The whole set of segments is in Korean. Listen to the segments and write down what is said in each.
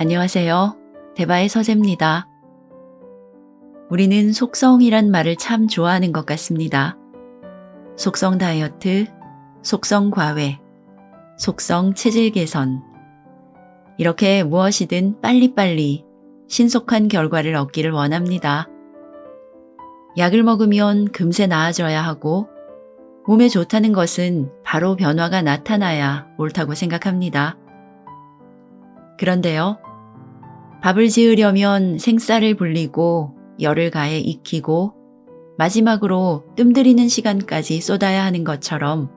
안녕하세요. 대바의 서재입니다. 우리는 속성이란 말을 참 좋아하는 것 같습니다. 속성 다이어트, 속성 과외, 속성 체질 개선. 이렇게 무엇이든 빨리빨리 신속한 결과를 얻기를 원합니다. 약을 먹으면 금세 나아져야 하고 몸에 좋다는 것은 바로 변화가 나타나야 옳다고 생각합니다. 그런데요, 밥을 지으려면 생쌀을 불리고 열을 가해 익히고 마지막으로 뜸들이는 시간까지 쏟아야 하는 것처럼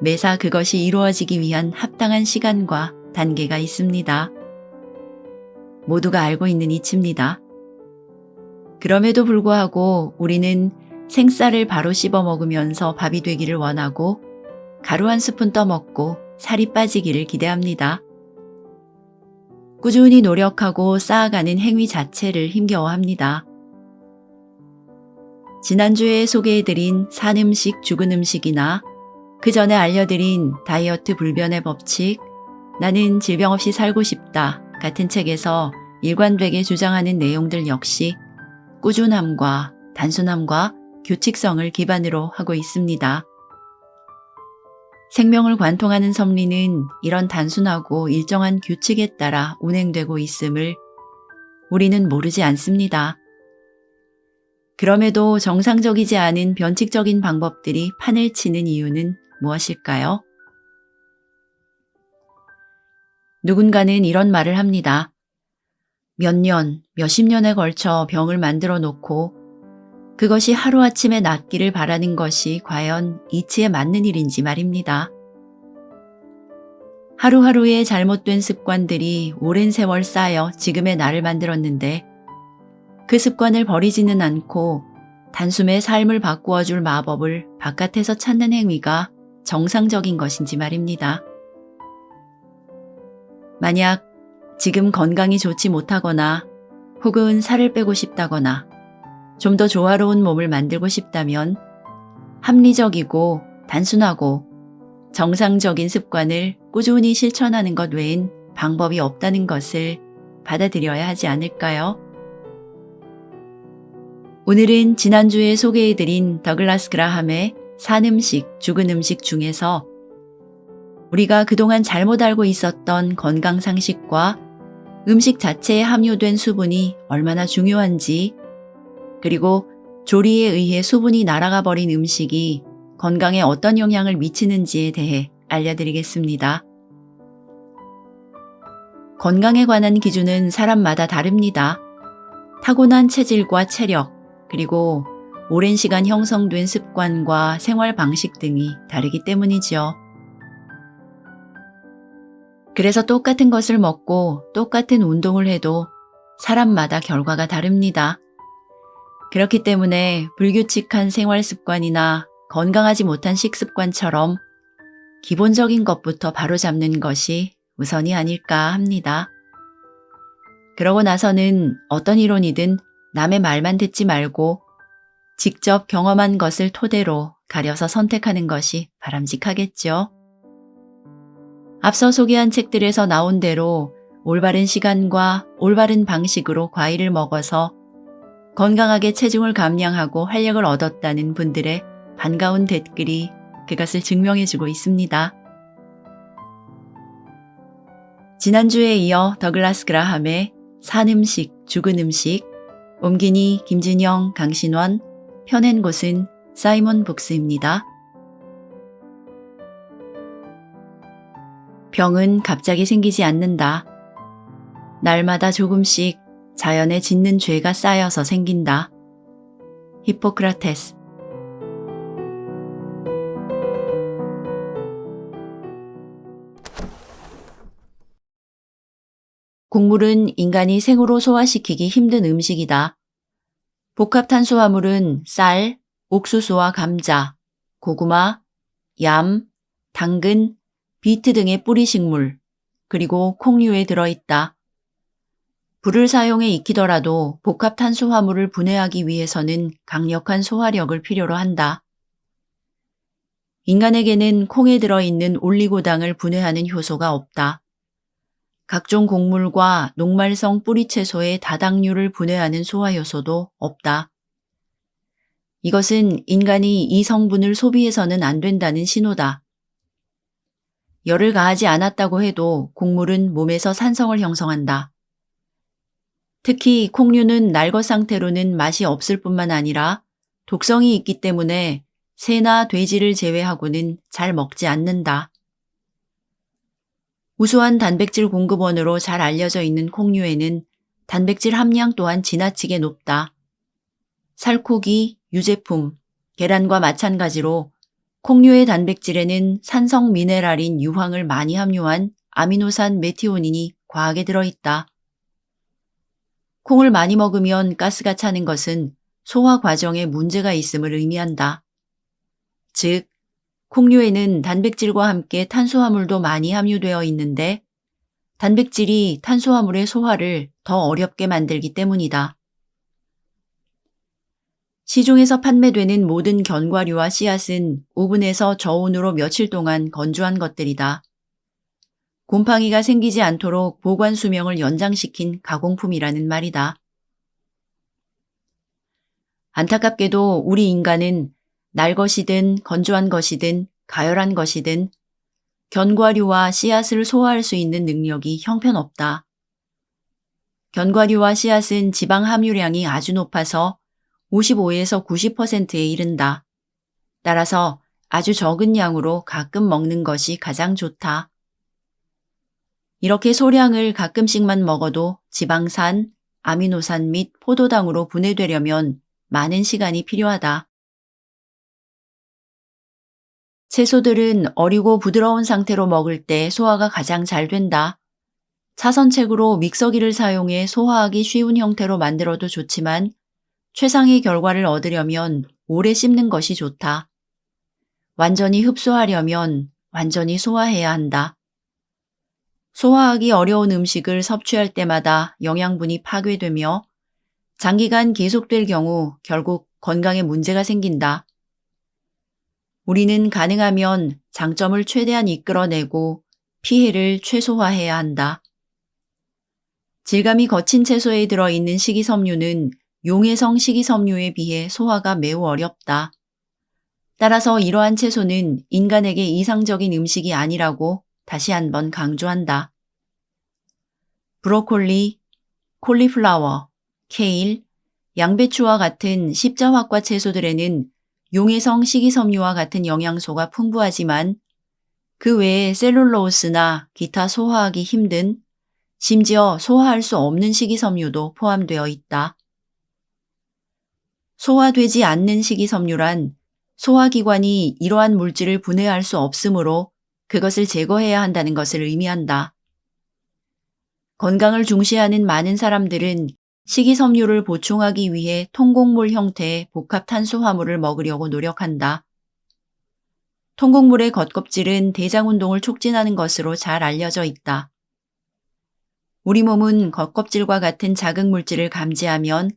매사 그것이 이루어지기 위한 합당한 시간과 단계가 있습니다. 모두가 알고 있는 이치입니다. 그럼에도 불구하고 우리는 생쌀을 바로 씹어 먹으면서 밥이 되기를 원하고 가루 한 스푼 떠먹고 살이 빠지기를 기대합니다. 꾸준히 노력하고 쌓아가는 행위 자체를 힘겨워합니다. 지난주에 소개해드린 산 음식, 죽은 음식이나 그 전에 알려드린 다이어트 불변의 법칙, 나는 질병 없이 살고 싶다 같은 책에서 일관되게 주장하는 내용들 역시 꾸준함과 단순함과 규칙성을 기반으로 하고 있습니다. 생명을 관통하는 섭리는 이런 단순하고 일정한 규칙에 따라 운행되고 있음을 우리는 모르지 않습니다. 그럼에도 정상적이지 않은 변칙적인 방법들이 판을 치는 이유는 무엇일까요? 누군가는 이런 말을 합니다. 몇 년, 몇십 년에 걸쳐 병을 만들어 놓고 그것이 하루아침에 낫기를 바라는 것이 과연 이치에 맞는 일인지 말입니다. 하루하루의 잘못된 습관들이 오랜 세월 쌓여 지금의 나를 만들었는데 그 습관을 버리지는 않고 단숨에 삶을 바꾸어 줄 마법을 바깥에서 찾는 행위가 정상적인 것인지 말입니다. 만약 지금 건강이 좋지 못하거나 혹은 살을 빼고 싶다거나 좀 더 조화로운 몸을 만들고 싶다면 합리적이고 단순하고 정상적인 습관을 꾸준히 실천하는 것 외엔 방법이 없다는 것을 받아들여야 하지 않을까요? 오늘은 지난주에 소개해드린 더글라스 그라함의 산 음식, 죽은 음식 중에서 우리가 그동안 잘못 알고 있었던 건강 상식과 음식 자체에 함유된 수분이 얼마나 중요한지, 그리고 조리에 의해 수분이 날아가 버린 음식이 건강에 어떤 영향을 미치는지에 대해 알려드리겠습니다. 건강에 관한 기준은 사람마다 다릅니다. 타고난 체질과 체력, 그리고 오랜 시간 형성된 습관과 생활 방식 등이 다르기 때문이지요. 그래서 똑같은 것을 먹고 똑같은 운동을 해도 사람마다 결과가 다릅니다. 그렇기 때문에 불규칙한 생활 습관이나 건강하지 못한 식습관처럼 기본적인 것부터 바로잡는 것이 우선이 아닐까 합니다. 그러고 나서는 어떤 이론이든 남의 말만 듣지 말고 직접 경험한 것을 토대로 가려서 선택하는 것이 바람직하겠죠. 앞서 소개한 책들에서 나온 대로 올바른 시간과 올바른 방식으로 과일을 먹어서 건강하게 체중을 감량하고 활력을 얻었다는 분들의 반가운 댓글이 그것을 증명해주고 있습니다. 지난주에 이어 더글라스 그라함의 산 음식, 죽은 음식, 옮기니 김진영, 강신원, 펴낸 곳은 사이먼 북스입니다. 병은 갑자기 생기지 않는다. 날마다 조금씩 자연에 짓는 죄가 쌓여서 생긴다. 히포크라테스 곡물은 인간이 생으로 소화시키기 힘든 음식이다. 복합 탄수화물은 쌀, 옥수수와 감자, 고구마, 얌, 당근, 비트 등의 뿌리 식물, 그리고 콩류에 들어있다. 불을 사용해 익히더라도 복합 탄수화물을 분해하기 위해서는 강력한 소화력을 필요로 한다. 인간에게는 콩에 들어있는 올리고당을 분해하는 효소가 없다. 각종 곡물과 녹말성 뿌리채소의 다당류를 분해하는 소화효소도 없다. 이것은 인간이 이 성분을 소비해서는 안 된다는 신호다. 열을 가하지 않았다고 해도 곡물은 몸에서 산성을 형성한다. 특히 콩류는 날것 상태로는 맛이 없을 뿐만 아니라 독성이 있기 때문에 새나 돼지를 제외하고는 잘 먹지 않는다. 우수한 단백질 공급원으로 잘 알려져 있는 콩류에는 단백질 함량 또한 지나치게 높다. 살코기, 유제품, 계란과 마찬가지로 콩류의 단백질에는 산성 미네랄인 유황을 많이 함유한 아미노산 메티오닌이 과하게 들어있다. 콩을 많이 먹으면 가스가 차는 것은 소화 과정에 문제가 있음을 의미한다. 즉, 콩류에는 단백질과 함께 탄수화물도 많이 함유되어 있는데 단백질이 탄수화물의 소화를 더 어렵게 만들기 때문이다. 시중에서 판매되는 모든 견과류와 씨앗은 오븐에서 저온으로 며칠 동안 건조한 것들이다. 곰팡이가 생기지 않도록 보관 수명을 연장시킨 가공품이라는 말이다. 안타깝게도 우리 인간은 날 것이든 건조한 것이든 가열한 것이든 견과류와 씨앗을 소화할 수 있는 능력이 형편없다. 견과류와 씨앗은 지방 함유량이 아주 높아서 55에서 90%에 이른다. 따라서 아주 적은 양으로 가끔 먹는 것이 가장 좋다. 이렇게 소량을 가끔씩만 먹어도 지방산, 아미노산 및 포도당으로 분해되려면 많은 시간이 필요하다. 채소들은 어리고 부드러운 상태로 먹을 때 소화가 가장 잘 된다. 차선책으로 믹서기를 사용해 소화하기 쉬운 형태로 만들어도 좋지만 최상의 결과를 얻으려면 오래 씹는 것이 좋다. 완전히 흡수하려면 완전히 소화해야 한다. 소화하기 어려운 음식을 섭취할 때마다 영양분이 파괴되며 장기간 계속될 경우 결국 건강에 문제가 생긴다. 우리는 가능하면 장점을 최대한 이끌어내고 피해를 최소화해야 한다. 질감이 거친 채소에 들어있는 식이섬유는 용해성 식이섬유에 비해 소화가 매우 어렵다. 따라서 이러한 채소는 인간에게 이상적인 음식이 아니라고 다시 한번 강조한다. 브로콜리, 콜리플라워, 케일, 양배추와 같은 십자화과 채소들에는 용해성 식이섬유와 같은 영양소가 풍부하지만 그 외에 셀룰로스나 기타 소화하기 힘든 심지어 소화할 수 없는 식이섬유도 포함되어 있다. 소화되지 않는 식이섬유란 소화기관이 이러한 물질을 분해할 수 없으므로 그것을 제거해야 한다는 것을 의미한다. 건강을 중시하는 많은 사람들은 식이섬유를 보충하기 위해 통곡물 형태의 복합 탄수화물을 먹으려고 노력한다. 통곡물의 겉껍질은 대장 운동을 촉진하는 것으로 잘 알려져 있다. 우리 몸은 겉껍질과 같은 자극 물질을 감지하면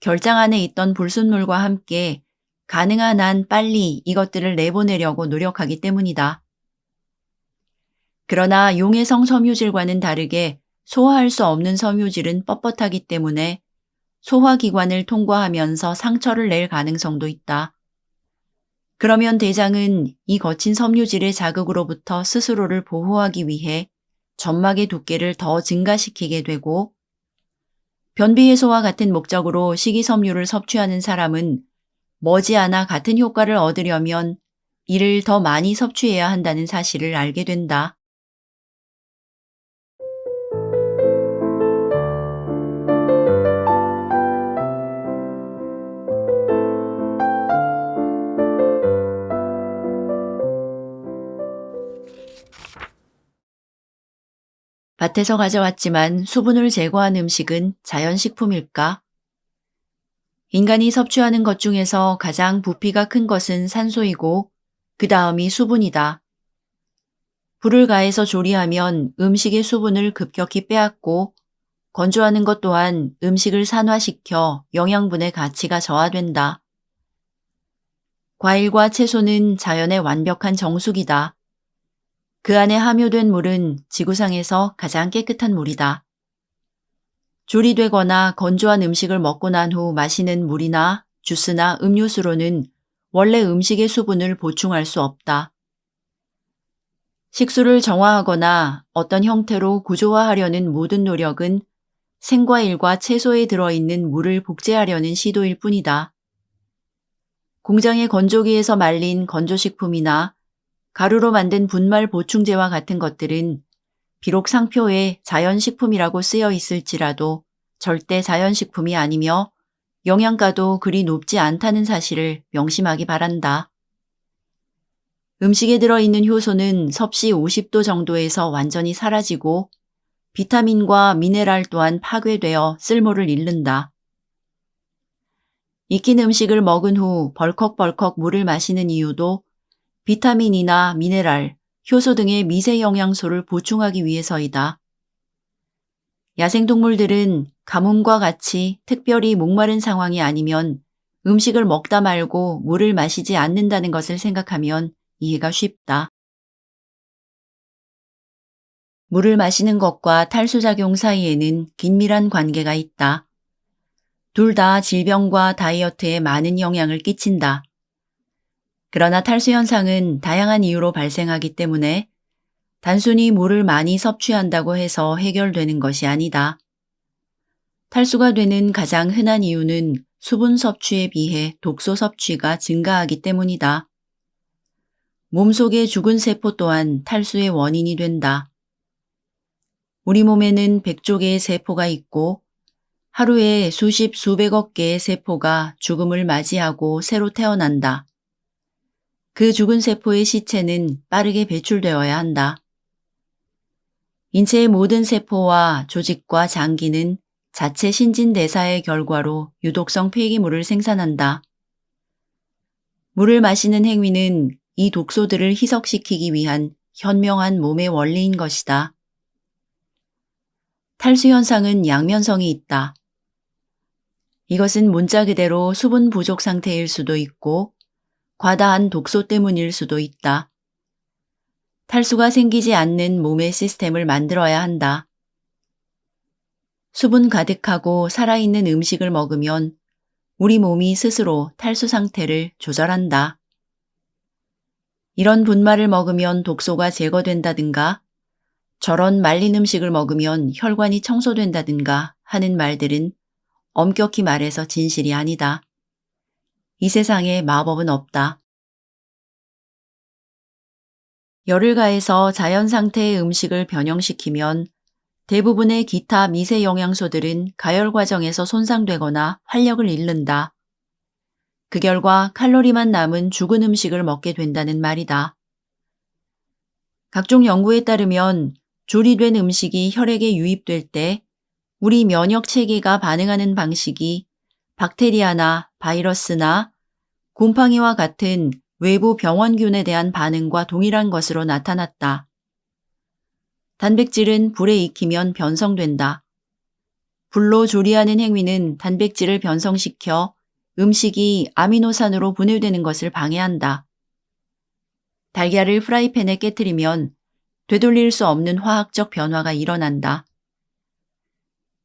결장 안에 있던 불순물과 함께 가능한 한 빨리 이것들을 내보내려고 노력하기 때문이다. 그러나 용해성 섬유질과는 다르게 소화할 수 없는 섬유질은 뻣뻣하기 때문에 소화기관을 통과하면서 상처를 낼 가능성도 있다. 그러면 대장은 이 거친 섬유질의 자극으로부터 스스로를 보호하기 위해 점막의 두께를 더 증가시키게 되고 변비 해소와 같은 목적으로 식이섬유를 섭취하는 사람은 머지않아 같은 효과를 얻으려면 이를 더 많이 섭취해야 한다는 사실을 알게 된다. 밭에서 가져왔지만 수분을 제거한 음식은 자연식품일까? 인간이 섭취하는 것 중에서 가장 부피가 큰 것은 산소이고 그 다음이 수분이다. 불을 가해서 조리하면 음식의 수분을 급격히 빼앗고 건조하는 것 또한 음식을 산화시켜 영양분의 가치가 저하된다. 과일과 채소는 자연의 완벽한 정수기다. 그 안에 함유된 물은 지구상에서 가장 깨끗한 물이다. 조리 되거나 건조한 음식을 먹고 난 후 마시는 물이나 주스나 음료수로는 원래 음식의 수분을 보충할 수 없다. 식수를 정화하거나 어떤 형태로 구조화하려는 모든 노력은 생과일과 채소에 들어있는 물을 복제하려는 시도일 뿐이다. 공장의 건조기에서 말린 건조식품이나 가루로 만든 분말 보충제와 같은 것들은 비록 상표에 자연식품이라고 쓰여 있을지라도 절대 자연식품이 아니며 영양가도 그리 높지 않다는 사실을 명심하기 바란다. 음식에 들어있는 효소는 섭씨 50도 정도에서 완전히 사라지고 비타민과 미네랄 또한 파괴되어 쓸모를 잃는다. 익힌 음식을 먹은 후 벌컥벌컥 물을 마시는 이유도 비타민이나 미네랄, 효소 등의 미세 영양소를 보충하기 위해서이다. 야생동물들은 가뭄과 같이 특별히 목마른 상황이 아니면 음식을 먹다 말고 물을 마시지 않는다는 것을 생각하면 이해가 쉽다. 물을 마시는 것과 탈수작용 사이에는 긴밀한 관계가 있다. 둘 다 질병과 다이어트에 많은 영향을 끼친다. 그러나 탈수 현상은 다양한 이유로 발생하기 때문에 단순히 물을 많이 섭취한다고 해서 해결되는 것이 아니다. 탈수가 되는 가장 흔한 이유는 수분 섭취에 비해 독소 섭취가 증가하기 때문이다. 몸속의 죽은 세포 또한 탈수의 원인이 된다. 우리 몸에는 100조 개의 세포가 있고 하루에 수십 수백억 개의 세포가 죽음을 맞이하고 새로 태어난다. 그 죽은 세포의 시체는 빠르게 배출되어야 한다. 인체의 모든 세포와 조직과 장기는 자체 신진대사의 결과로 유독성 폐기물을 생산한다. 물을 마시는 행위는 이 독소들을 희석시키기 위한 현명한 몸의 원리인 것이다. 탈수 현상은 양면성이 있다. 이것은 문자 그대로 수분 부족 상태일 수도 있고 과다한 독소 때문일 수도 있다. 탈수가 생기지 않는 몸의 시스템을 만들어야 한다. 수분 가득하고 살아있는 음식을 먹으면 우리 몸이 스스로 탈수 상태를 조절한다. 이런 분말을 먹으면 독소가 제거된다든가 저런 말린 음식을 먹으면 혈관이 청소된다든가 하는 말들은 엄격히 말해서 진실이 아니다. 이 세상에 마법은 없다. 열을 가해서 자연 상태의 음식을 변형시키면 대부분의 기타 미세 영양소들은 가열 과정에서 손상되거나 활력을 잃는다. 그 결과 칼로리만 남은 죽은 음식을 먹게 된다는 말이다. 각종 연구에 따르면 조리된 음식이 혈액에 유입될 때 우리 면역 체계가 반응하는 방식이 박테리아나 바이러스나 곰팡이와 같은 외부 병원균에 대한 반응과 동일한 것으로 나타났다. 단백질은 불에 익히면 변성된다. 불로 조리하는 행위는 단백질을 변성시켜 음식이 아미노산으로 분해되는 것을 방해한다. 달걀을 프라이팬에 깨뜨리면 되돌릴 수 없는 화학적 변화가 일어난다.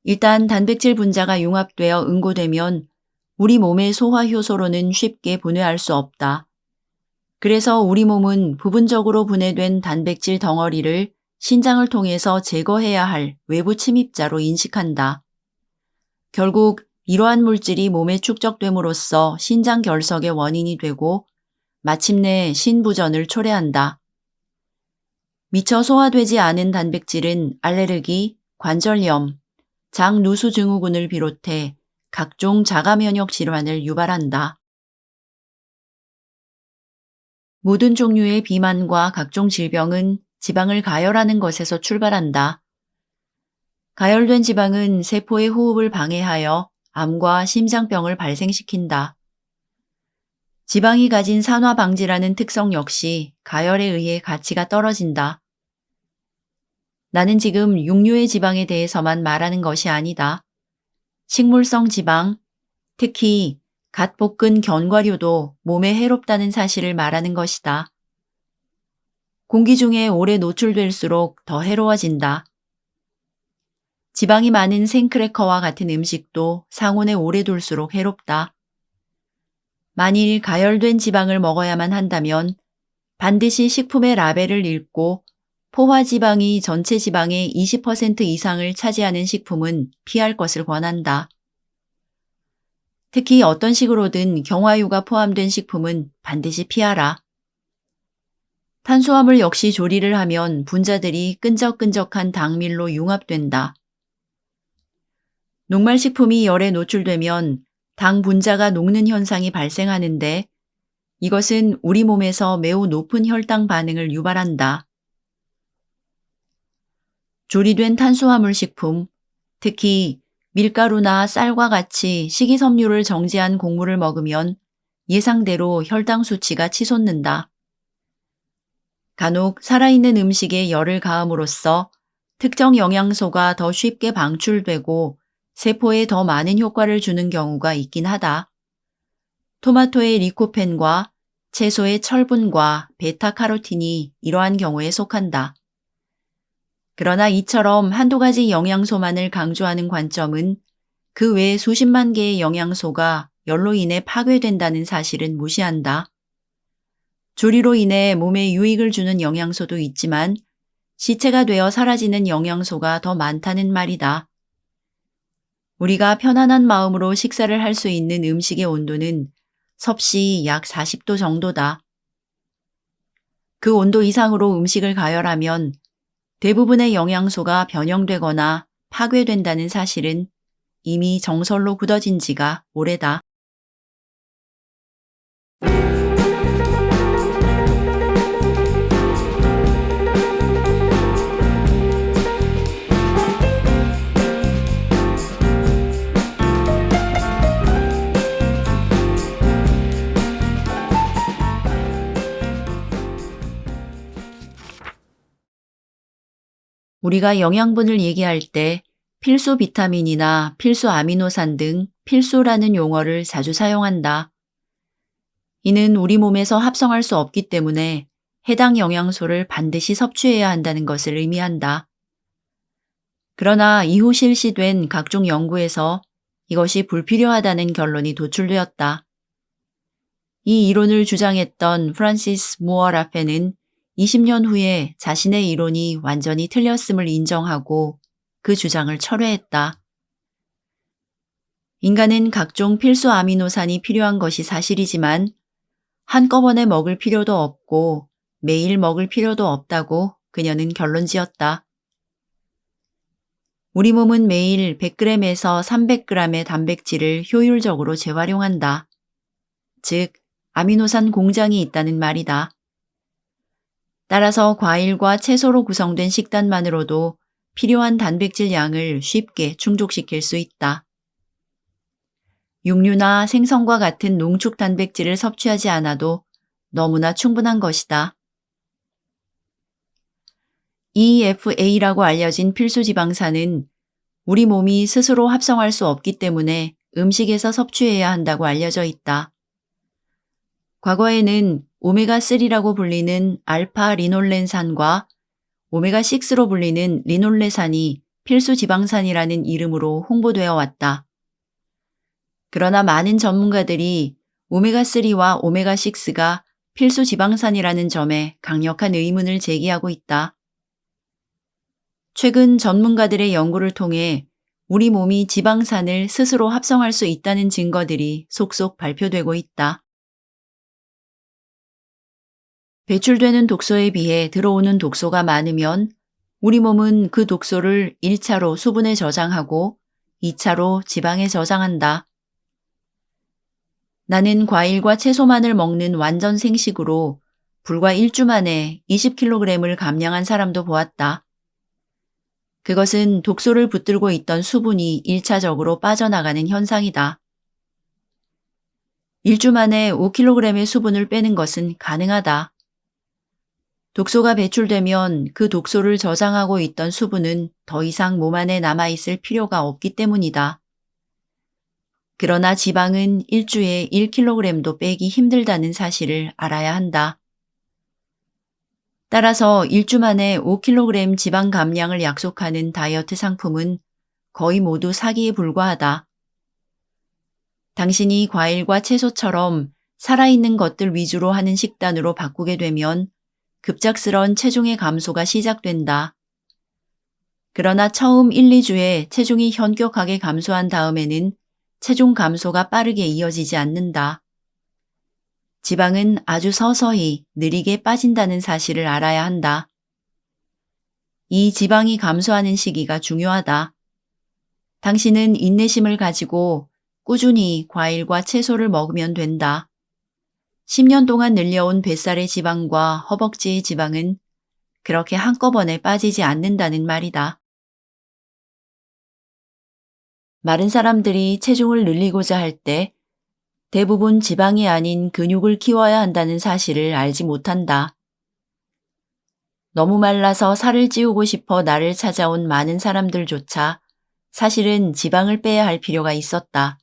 일단 단백질 분자가 융합되어 응고되면 우리 몸의 소화 효소로는 쉽게 분해할 수 없다. 그래서 우리 몸은 부분적으로 분해된 단백질 덩어리를 신장을 통해서 제거해야 할 외부 침입자로 인식한다. 결국 이러한 물질이 몸에 축적됨으로써 신장 결석의 원인이 되고 마침내 신부전을 초래한다. 미처 소화되지 않은 단백질은 알레르기, 관절염, 장누수 증후군을 비롯해 각종 자가 면역 질환을 유발한다. 모든 종류의 비만과 각종 질병은 지방을 가열하는 것에서 출발한다. 가열된 지방은 세포의 호흡을 방해하여 암과 심장병을 발생시킨다. 지방이 가진 산화 방지라는 특성 역시 가열에 의해 가치가 떨어진다. 나는 지금 육류의 지방에 대해서만 말하는 것이 아니다. 식물성 지방, 특히 갓 볶은 견과류도 몸에 해롭다는 사실을 말하는 것이다. 공기 중에 오래 노출될수록 더 해로워진다. 지방이 많은 생크래커와 같은 음식도 상온에 오래 둘수록 해롭다. 만일 가열된 지방을 먹어야만 한다면 반드시 식품의 라벨을 읽고 포화 지방이 전체 지방의 20% 이상을 차지하는 식품은 피할 것을 권한다. 특히 어떤 식으로든 경화유가 포함된 식품은 반드시 피하라. 탄수화물 역시 조리를 하면 분자들이 끈적끈적한 당밀로 융합된다. 녹말식품이 열에 노출되면 당 분자가 녹는 현상이 발생하는데 이것은 우리 몸에서 매우 높은 혈당 반응을 유발한다. 조리된 탄수화물 식품, 특히 밀가루나 쌀과 같이 식이섬유를 정제한 곡물을 먹으면 예상대로 혈당 수치가 치솟는다. 간혹 살아있는 음식에 열을 가함으로써 특정 영양소가 더 쉽게 방출되고 세포에 더 많은 효과를 주는 경우가 있긴 하다. 토마토의 리코펜과 채소의 철분과 베타카로틴이 이러한 경우에 속한다. 그러나 이처럼 한두 가지 영양소만을 강조하는 관점은 그외 수십만 개의 영양소가 열로 인해 파괴된다는 사실은 무시한다. 조리로 인해 몸에 유익을 주는 영양소도 있지만 시체가 되어 사라지는 영양소가 더 많다는 말이다. 우리가 편안한 마음으로 식사를 할 수 있는 음식의 온도는 섭씨 약 40도 정도다. 그 온도 이상으로 음식을 가열하면 대부분의 영양소가 변형되거나 파괴된다는 사실은 이미 정설로 굳어진 지가 오래다. 우리가 영양분을 얘기할 때 필수 비타민이나 필수 아미노산 등 필수라는 용어를 자주 사용한다. 이는 우리 몸에서 합성할 수 없기 때문에 해당 영양소를 반드시 섭취해야 한다는 것을 의미한다. 그러나 이후 실시된 각종 연구에서 이것이 불필요하다는 결론이 도출되었다. 이 이론을 주장했던 프란시스 무어 라페는 20년 후에 자신의 이론이 완전히 틀렸음을 인정하고 그 주장을 철회했다. 인간은 각종 필수 아미노산이 필요한 것이 사실이지만 한꺼번에 먹을 필요도 없고 매일 먹을 필요도 없다고 그녀는 결론 지었다. 우리 몸은 매일 100g에서 300g의 단백질을 효율적으로 재활용한다. 즉, 아미노산 공장이 있다는 말이다. 따라서 과일과 채소로 구성된 식단만으로도 필요한 단백질 양을 쉽게 충족시킬 수 있다. 육류나 생선과 같은 농축 단백질을 섭취하지 않아도 너무나 충분한 것이다. EFA라고 알려진 필수 지방산은 우리 몸이 스스로 합성할 수 없기 때문에 음식에서 섭취해야 한다고 알려져 있다. 과거에는 오메가3라고 불리는 알파 리놀렌산과 오메가6로 불리는 리놀레산이 필수 지방산이라는 이름으로 홍보되어 왔다. 그러나 많은 전문가들이 오메가3와 오메가6가 필수 지방산이라는 점에 강력한 의문을 제기하고 있다. 최근 전문가들의 연구를 통해 우리 몸이 지방산을 스스로 합성할 수 있다는 증거들이 속속 발표되고 있다. 배출되는 독소에 비해 들어오는 독소가 많으면 우리 몸은 그 독소를 1차로 수분에 저장하고 2차로 지방에 저장한다. 나는 과일과 채소만을 먹는 완전 생식으로 불과 일주 만에 20kg을 감량한 사람도 보았다. 그것은 독소를 붙들고 있던 수분이 1차적으로 빠져나가는 현상이다. 일주 만에 5kg의 수분을 빼는 것은 가능하다. 독소가 배출되면 그 독소를 저장하고 있던 수분은 더 이상 몸 안에 남아있을 필요가 없기 때문이다. 그러나 지방은 일주에 1kg도 빼기 힘들다는 사실을 알아야 한다. 따라서 일주 만에 5kg 지방 감량을 약속하는 다이어트 상품은 거의 모두 사기에 불과하다. 당신이 과일과 채소처럼 살아있는 것들 위주로 하는 식단으로 바꾸게 되면 급작스런 체중의 감소가 시작된다. 그러나 처음 1, 2주에 체중이 현격하게 감소한 다음에는 체중 감소가 빠르게 이어지지 않는다. 지방은 아주 서서히 느리게 빠진다는 사실을 알아야 한다. 이 지방이 감소하는 시기가 중요하다. 당신은 인내심을 가지고 꾸준히 과일과 채소를 먹으면 된다. 10년 동안 늘려온 뱃살의 지방과 허벅지의 지방은 그렇게 한꺼번에 빠지지 않는다는 말이다. 마른 사람들이 체중을 늘리고자 할 때 대부분 지방이 아닌 근육을 키워야 한다는 사실을 알지 못한다. 너무 말라서 살을 찌우고 싶어 나를 찾아온 많은 사람들조차 사실은 지방을 빼야 할 필요가 있었다.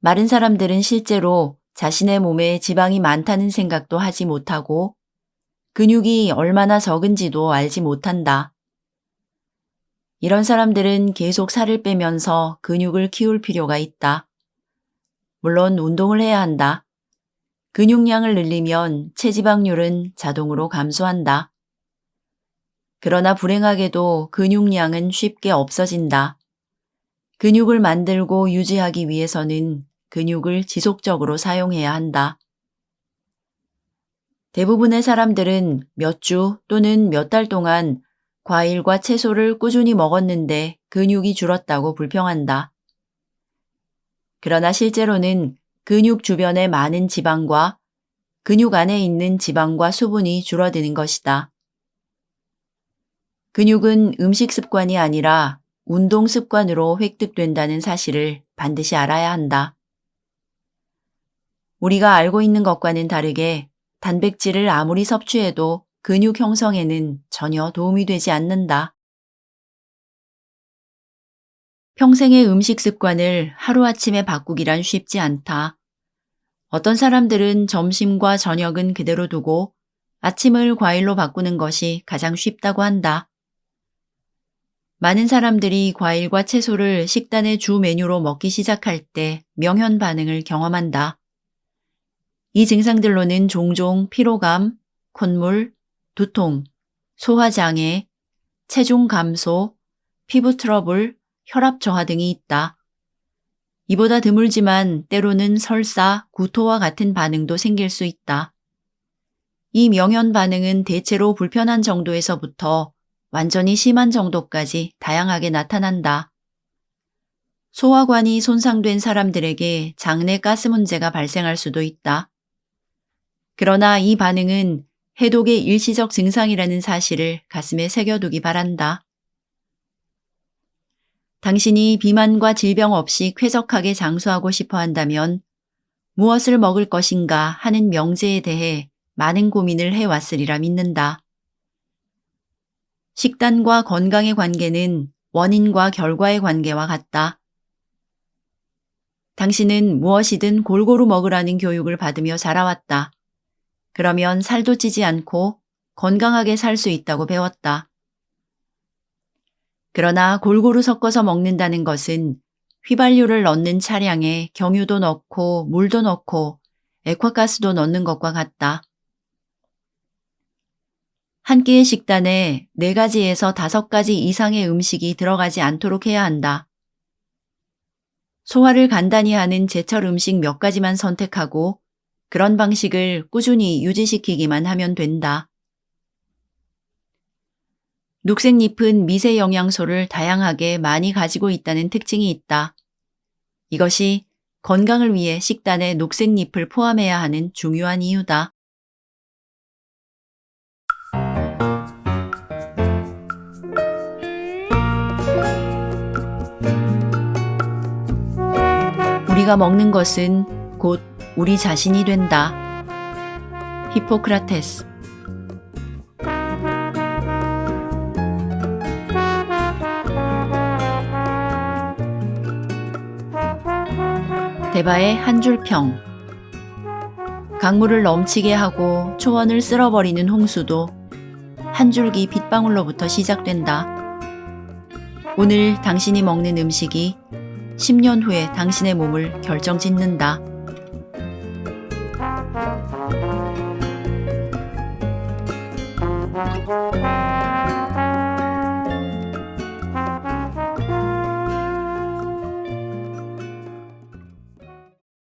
마른 사람들은 실제로 자신의 몸에 지방이 많다는 생각도 하지 못하고 근육이 얼마나 적은지도 알지 못한다. 이런 사람들은 계속 살을 빼면서 근육을 키울 필요가 있다. 물론 운동을 해야 한다. 근육량을 늘리면 체지방률은 자동으로 감소한다. 그러나 불행하게도 근육량은 쉽게 없어진다. 근육을 만들고 유지하기 위해서는 근육을 지속적으로 사용해야 한다. 대부분의 사람들은 몇 주 또는 몇 달 동안 과일과 채소를 꾸준히 먹었는데 근육이 줄었다고 불평한다. 그러나 실제로는 근육 주변에 많은 지방과 근육 안에 있는 지방과 수분이 줄어드는 것이다. 근육은 음식 습관이 아니라 운동 습관으로 획득된다는 사실을 반드시 알아야 한다. 우리가 알고 있는 것과는 다르게 단백질을 아무리 섭취해도 근육 형성에는 전혀 도움이 되지 않는다. 평생의 음식 습관을 하루아침에 바꾸기란 쉽지 않다. 어떤 사람들은 점심과 저녁은 그대로 두고 아침을 과일로 바꾸는 것이 가장 쉽다고 한다. 많은 사람들이 과일과 채소를 식단의 주 메뉴로 먹기 시작할 때 명현 반응을 경험한다. 이 증상들로는 종종 피로감, 콧물, 두통, 소화장애, 체중 감소, 피부 트러블, 혈압 저하 등이 있다. 이보다 드물지만 때로는 설사, 구토와 같은 반응도 생길 수 있다. 이 명현 반응은 대체로 불편한 정도에서부터 완전히 심한 정도까지 다양하게 나타난다. 소화관이 손상된 사람들에게 장내 가스 문제가 발생할 수도 있다. 그러나 이 반응은 해독의 일시적 증상이라는 사실을 가슴에 새겨두기 바란다. 당신이 비만과 질병 없이 쾌적하게 장수하고 싶어 한다면 무엇을 먹을 것인가 하는 명제에 대해 많은 고민을 해왔으리라 믿는다. 식단과 건강의 관계는 원인과 결과의 관계와 같다. 당신은 무엇이든 골고루 먹으라는 교육을 받으며 자라왔다. 그러면 살도 찌지 않고 건강하게 살 수 있다고 배웠다. 그러나 골고루 섞어서 먹는다는 것은 휘발유를 넣는 차량에 경유도 넣고 물도 넣고 액화가스도 넣는 것과 같다. 한 끼의 식단에 네 가지에서 다섯 가지 이상의 음식이 들어가지 않도록 해야 한다. 소화를 간단히 하는 제철 음식 몇 가지만 선택하고 그런 방식을 꾸준히 유지시키기만 하면 된다. 녹색잎은 미세 영양소를 다양하게 많이 가지고 있다는 특징이 있다. 이것이 건강을 위해 식단에 녹색잎을 포함해야 하는 중요한 이유다. 우리가 먹는 것은 곧 우리 자신이 된다. 히포크라테스 대바의 한 줄 평. 강물을 넘치게 하고 초원을 쓸어버리는 홍수도 한 줄기 빗방울로부터 시작된다. 오늘 당신이 먹는 음식이 10년 후에 당신의 몸을 결정짓는다.